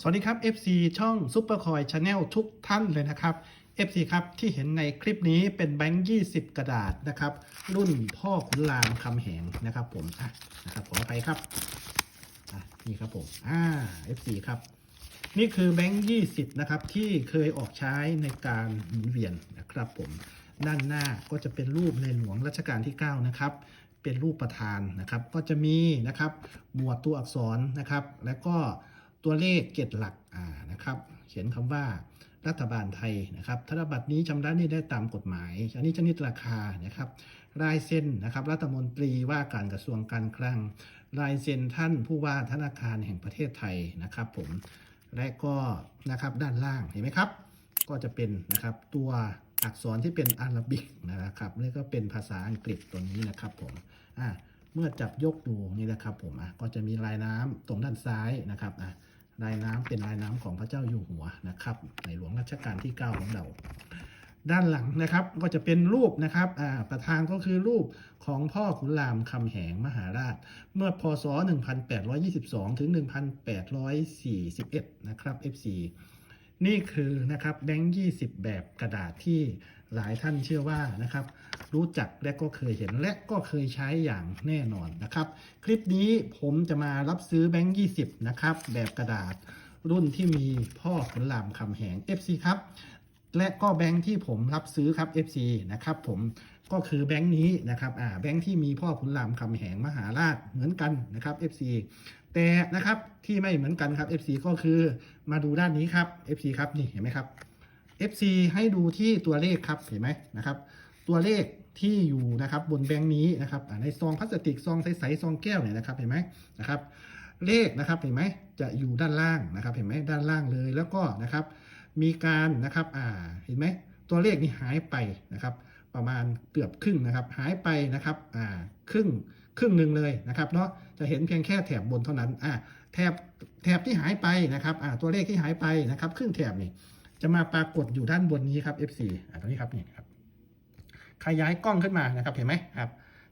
สวัสดีครับ FC ช่อง Super Coin Channel ทุกท่านเลยนะครับ FC ครับที่เห็นในคลิปนี้เป็นแบงค์ 20 กระดาษนะครับ รุ่นพ่อขุนรามคำแหงนะครับผมอะนะครับขออภัยครับอะนี่ครับผมอ่า FC ครับ นี่คือแบงค์ 20 นะครับ ที่เคยออกใช้ในการหมุนเวียนนะครับผมด้านหน้าก็จะเป็นรูปในหลวงรัชกาลที่ 9 นะครับเป็นรูปประธานนะครับ ก็จะมีนะครับหมวดตัวอักษรนะครับ แล้วก็ ตัวเลขเจ็ดหลักอ่านะครับเขียนคำว่ารัฐบาลไทยนะครับธนบัตรนี้ชำระหนี้ได้ตามกฎหมาย อันนี้ชนิดราคานะครับลายเซ็นนะครับรัฐมนตรีว่าการกระทรวงการคลังลายเซ็นท่านผู้ว่าธนาคารแห่งประเทศไทยนะครับผมและก็นะครับด้านล่างเห็นไหมครับ ก็จะเป็นนะครับตัวอักษรที่เป็นอารบิกนะครับแล้วก็เป็นภาษาอังกฤษตัวนี้นะครับผมอ่าเมื่อจับยกดูนี่นะครับผมอะก็จะมีลายน้ำตรงด้านซ้ายนะครับอะ ลายน้ำเป็นลายน้ำของพระเจ้าอยู่หัวนะครับ ในหลวงรัชกาลที่ 9 ของเรา ด้านหลังนะครับก็จะเป็นรูปนะครับประธานก็คือรูปของพ่อขุนรามคำแหงมหาราช เมื่อพศ 1822 ถึง 1841 นะครับ FC นี่คือนะครับแบงค์20แบบกระดาษที่หลายท่านเชื่อว่านะครับ รู้จักและก็เคยเห็นและก็เคยใช้อย่างแน่นอนนะครับ คลิปนี้ผมจะมารับซื้อแบงค์20นะครับแบบกระดาษ รุ่นที่มีพ่อขุนรามคำแหง FC ครับและก็แบงค์ที่ผมรับซื้อครับ FC นะครับผม ก็คือแบงค์นี้นะครับอ่าแบงค์ที่มีพ่อขุนรามคำแหงมหาราชเหมือนกันนะครับ FC แต่นะครับที่ไม่เหมือนกันครับ FC ก็คือมาดูด้านนี้ครับ FC ครับนี่เห็นไหมครับ FC ให้ดูที่ตัวเลขครับเห็นไหมนะครับ ตัวเลขที่อยู่นะครับบนแบงค์นี้นะครับในซองพลาสติกซองใสๆซองแก้วเนี่ยนะครับเห็นไหมนะครับ เลขนะครับเห็นไหมจะอยู่ด้านล่างนะครับ เห็นไหมด้านล่างเลยแล้วก็นะครับ มีการนะครับอ่าเห็นไหมตัวเลขนี่หายไปนะครับ ประมาณเกือบครึ่งนะครับหายไปนะครับอ่าครึ่งครึ่งหนึ่งเลยนะครับเนาะจะเห็นเพียงแค่แถบบนเท่านั้นอ่าแถบแถบที่หายไปนะครับอ่าตัวเลขที่หายไปนะครับ ครึ่งแถบนี่จะมาปรากฏอยู่ด้านบนนี้ครับ F4 อ่าตรงนี้ครับนี่ครับขยายกล้องขึ้นมานะครับเห็นไหมครับ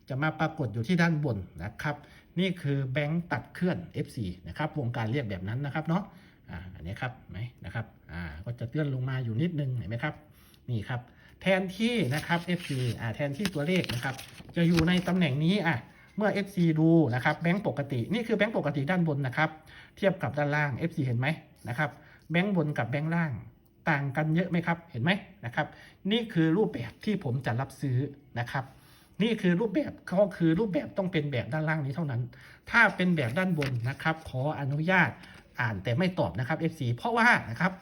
จะมาปรากฏอยู่ที่ด้านบนนะครับ นี่คือแบงค์ตัดเคลื่อน F4 นะครับวงการเรียกแบบนั้นนะครับเนาะอ่าอันนี้ครับไหมนะครับอ่าก็จะเลื่อนลงมาอยู่นิดนึงเห็นไหมครับนี่ครับ แทนที่นะครับ FC อ่าแทนที่ตัวเลขนะครับ จะอยู่ในตำแหน่งนี้อะเมื่อ FC ดูนะครับแบงก์ปกตินี่คือแบงก์ปกติด้านบนนะครับ เทียบกับด้านล่าง FC เห็นไหมนะครับแบงก์บนกับแบงก์ล่างต่างกันเยอะไหมครับ เห็นไหมนะครับ นี่คือรูปแบบที่ผมจะรับซื้อนะครับ นี่คือรูปแบบก็คือรูปแบบต้องเป็นแบบด้านล่างนี้เท่านั้น ถ้าเป็นแบบด้านบนนะครับ ขออนุญาตอ่านแต่ไม่ตอบนะครับ FC เพราะว่านะครับ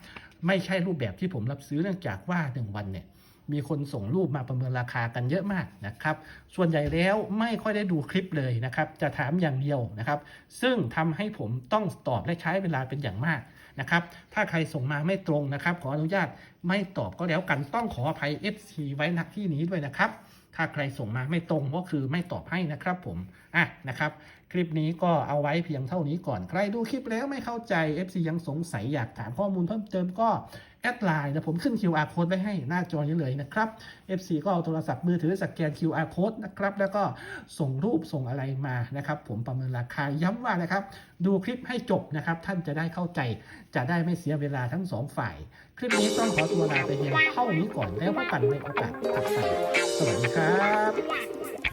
ไม่ใช่รูปแบบที่ผมรับซื้อเนื่องจากว่า 1 วันเนี่ย มีคนส่งรูปมาประเมินราคากันเยอะมากนะครับ ส่วนใหญ่แล้วไม่ค่อยได้ดูคลิปเลยนะครับ จะถามอย่างเดียวนะครับ ซึ่งทำให้ผมต้องตอบและใช้เวลาเป็นอย่างมากนะครับ ถ้าใครส่งมาไม่ตรงนะครับ ขออนุญาตไม่ตอบก็แล้วกันต้องขออภัย FC ไว้ณที่นี้ด้วยนะครับ ถ้าใครส่งมาไม่ตรงก็คือไม่ตอบให้นะครับผม อะนะครับ คลิปนี้ก็เอาไว้เพียงเท่านี้ก่อน ใครดูคลิปแล้วไม่เข้าใจ FC ยังสงสัยอยากถามข้อมูลเพิ่มเติมก็ แอดไลน์นะผมขึ้น QR code ไว้ให้หน้าจอนี้เลยนะครับ FC ก็เอาโทรศัพท์มือถือสแกน QR code นะครับ แล้วก็ส่งรูปส่งอะไรมานะครับ ผมประเมินราคาย้ำว่านะครับ ดูคลิปให้จบนะครับ ท่านจะได้เข้าใจจะได้ไม่เสียเวลาทั้งสองฝ่าย คลิปนี้ต้องขอตัวลาไปเพียงเท่านี้ก่อนแล้วพบกันในโอกาสถัดไปสวัสดีครับ